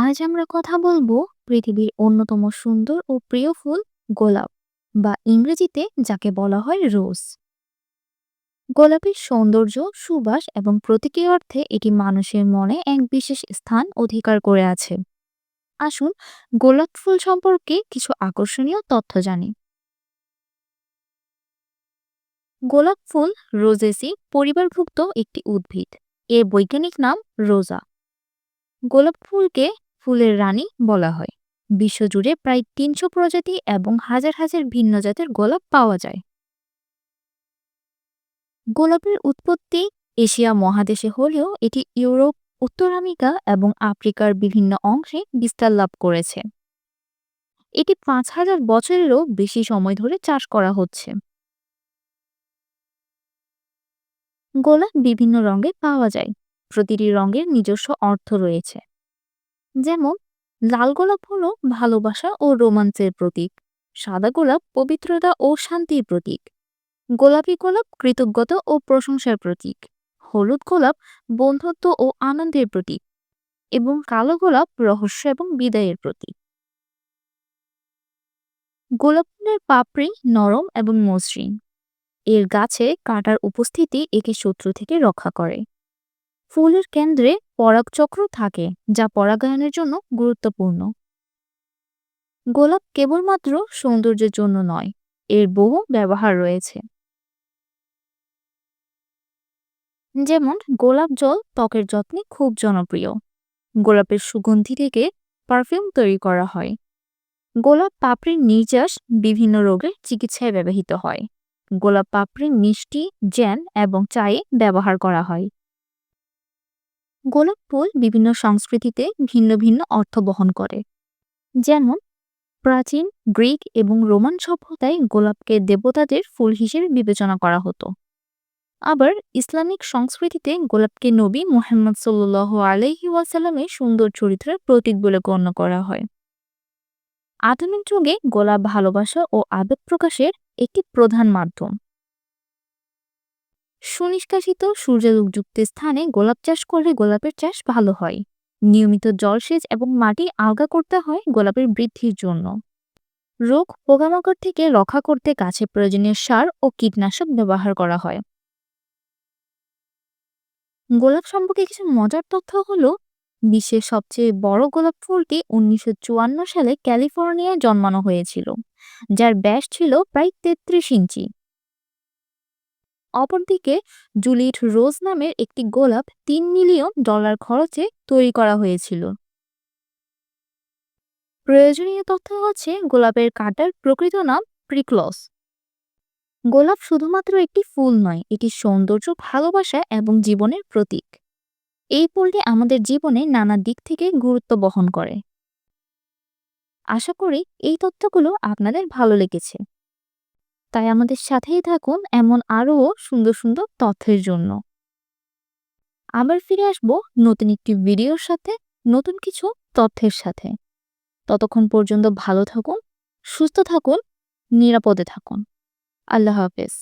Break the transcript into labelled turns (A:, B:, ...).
A: আজ আমরা কথা বলব পৃথিবীর অন্যতম সুন্দর ও প্রিয় ফুল গোলাপ, বা ইংরেজিতে যাকে বলা হয় রোজ। গোলাপের সৌন্দর্য, সুবাস এবং প্রতীকী অর্থে এটি মানুষের মনে এক বিশেষ স্থান অধিকার করে আছে। আসুন গোলাপ ফুল সম্পর্কে কিছু আকর্ষণীয় তথ্য জানি। গোলাপ ফুল রোজেসি পরিবারভুক্ত একটি উদ্ভিদ। এর বৈজ্ঞানিক নাম রোজা। গোলাপ ফুলকে ফুলের রানী বলা হয়। বিশ্বজুড়ে প্রায় তিনশো প্রজাতি এবং হাজার হাজার ভিন্ন জাতের গোলাপ পাওয়া যায়। গোলাপের উৎপত্তি এশিয়া মহাদেশে হলেও এটি ইউরোপ, উত্তর আমেরিকা এবং আফ্রিকার বিভিন্ন অংশে বিস্তার লাভ করেছে। এটি পাঁচ হাজার বছরেরও বেশি সময় ধরে চাষ করা হচ্ছে। গোলাপ বিভিন্ন রঙে পাওয়া যায়। প্রতিটি রঙের নিজস্ব অর্থ রয়েছে। যেমন, লাল গোলাপ হলো ভালোবাসা ও রোমাঞ্চের প্রতীক, সাদা গোলাপ পবিত্রতা ও শান্তির প্রতীক, গোলাপি গোলাপ কৃতজ্ঞতা ও প্রশংসার প্রতীক, হলুদ গোলাপ বন্ধুত্ব ও আনন্দের প্রতীক এবং কালো গোলাপ রহস্য এবং বিদায়ের প্রতীক। গোলাপ ফুলের পাপড়ি নরম এবং মসৃণ, এর গাছে কাঁটার উপস্থিতি একে শত্রু থেকে রক্ষা করে। ফুলের কেন্দ্রে পরাগচক্র থাকে, যা পরাগায়নের জন্য গুরুত্বপূর্ণ। গোলাপ কেবলমাত্র সৌন্দর্যের জন্য নয়, এর বহু ব্যবহার রয়েছে। যেমন, গোলাপ জল ত্বকের যত্নে খুব জনপ্রিয়। গোলাপের সুগন্ধি থেকে পারফিউম তৈরি করা হয়। গোলাপ পাপড়ির নির্যাস বিভিন্ন রোগের চিকিৎসায় ব্যবহৃত হয়। গোলাপ পাপড়ির মিষ্টি, জ্যাম এবং চায়ে ব্যবহার করা হয়। গোলাপ ফুল বিভিন্ন সংস্কৃতিতে ভিন্ন ভিন্ন অর্থ বহন করে। যেমন, প্রাচীন গ্রিক এবং রোমান সভ্যতায় গোলাপকে দেবতাদের ফুল হিসেবে বিবেচনা করা হতো। আবার ইসলামিক সংস্কৃতিতে গোলাপকে নবী মোহাম্মদ সাল্লু আলহি ওয়াসাল্লামের সুন্দর চরিত্রের প্রতীক বলে গণ্য করা হয়। আধুনিক যুগে গোলাপ ভালোবাসা ও আবেগ প্রকাশের একটি প্রধান মাধ্যম। সুনিষ্কাশিত সূর্যালোকযুক্ত স্থানে গোলাপ চাষ করলে গোলাপের চাষ ভালো হয়। নিয়মিত জলসেচ এবং মাটি আলগা করতে হয় গোলাপের বৃদ্ধির জন্য। রোগ পোকামাকড় থেকে রক্ষা করতে গাছে প্রয়োজনীয় সার ও কীটনাশক ব্যবহার করা হয়। গোলাপ সম্পর্কে কিছু মজার তথ্য হলো, বিশ্বের সবচেয়ে বড় গোলাপ ফুলটি উনিশশো চুয়ান্ন সালে ক্যালিফোর্নিয়ায় জন্মানো হয়েছিল, যার ব্যাস ছিল প্রায় তেত্রিশ ইঞ্চি। অপরদিকে জুলিট রোজ নামের একটি গোলাপ তিন মিলিয়ন ডলার খরচে তৈরি করা হয়েছিল। প্রয়োজনীয় তথ্য হচ্ছে গোলাপের কাটার প্রকৃত নাম প্রিক্লস। গোলাপ শুধুমাত্র একটি ফুল নয়, এটি সৌন্দর্য, ভালোবাসা এবং জীবনের প্রতীক। এই ফুলটি আমাদের জীবনে নানা দিক থেকে গুরুত্ব বহন করে। আশা করি এই তথ্যগুলো আপনাদের ভালো লেগেছে। তাই আমাদের সাথেই থাকুন এমন আরও সুন্দর সুন্দর তথ্যের জন্য। আবার ফিরে আসব নতুন একটি ভিডিওর সাথে, নতুন কিছু তথ্যের সাথে। ততক্ষণ পর্যন্ত ভালো থাকুন, সুস্থ থাকুন, নিরাপদে থাকুন। আল্লাহ হাফেজ।